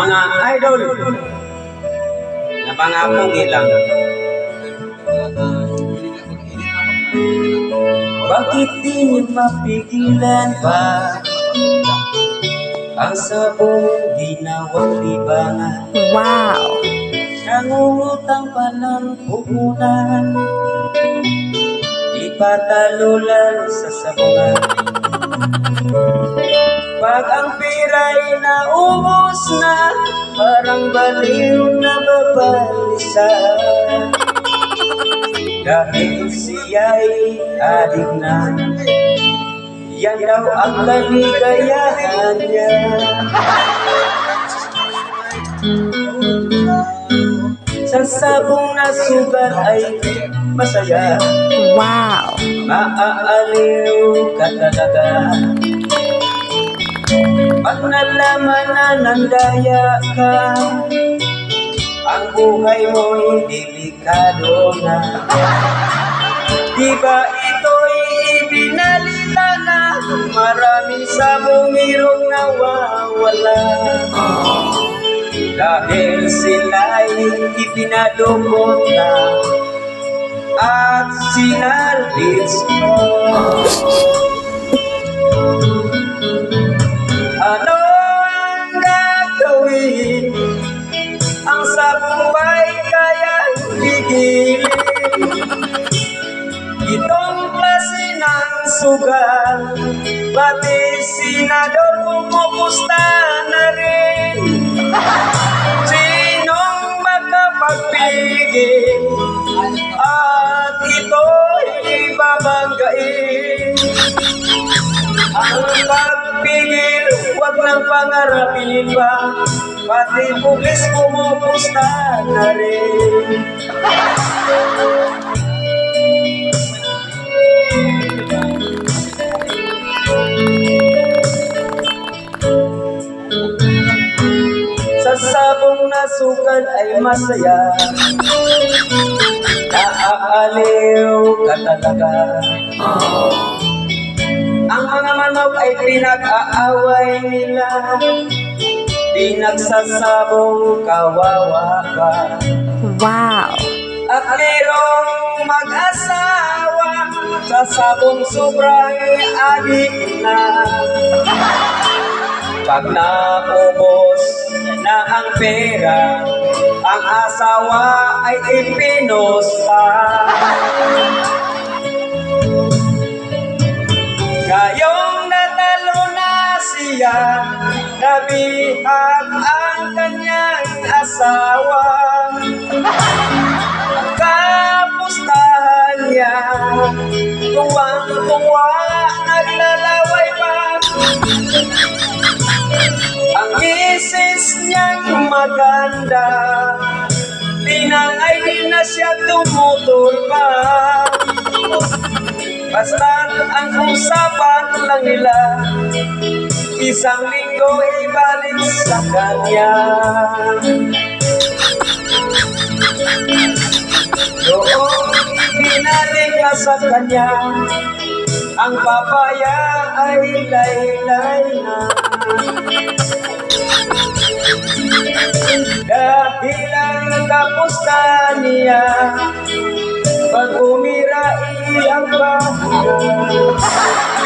mga idol na mga pugi lang. Bakit di niyo mapigilan pa ang sabong ginawang libangan? Wow! Nangungutang pa ng puhunan Ipatalo lang sa sabungan Pag ang pira'y naubos na Parang baliw na babalisa Dahil siya'y adik na. Yan daw ang kaligayahan niya. Sa sabong na sugal ay masaya. Wow! Maaaliw ka talaga Pag nalaman na nandaya ka. Ang buhay mo'y delikado na. Di ba ito'y ibinalita na? Maraming sabong mirong nawawala. Dahil sila'y ipinadukot na at sinalbits mo. Itong klase ng sugal, pati senador pumupusta na rin. Sinong makapagpigil at ito'y babanggain? Ang pagpigil, huwag nang pangarapin pa, pati pulis pumupusta na rin. Sabong na sugal ay masaya. Naaaliw ka talaga. Ang mga manok ay pinag-aaway nila. Pinagsasabong kawawa ka Wow! At mayroong mag-asawa Sa sabong sobrang adik na. Pag naubos na ang pera, ang asawa ay ipinosa. Ngayong natalo na siya, nabihag ang kanyang asawa. Maganda. Tinangay din na siya tumutol pa. Basta't ang usapan lang nila Isang linggo ibalik sa kanya. Doon ibinalik na sa kanya Ang papaya ay laylay na dahil ang kapusta niya Pag umira iyang bahay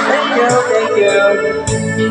Thank you, thank you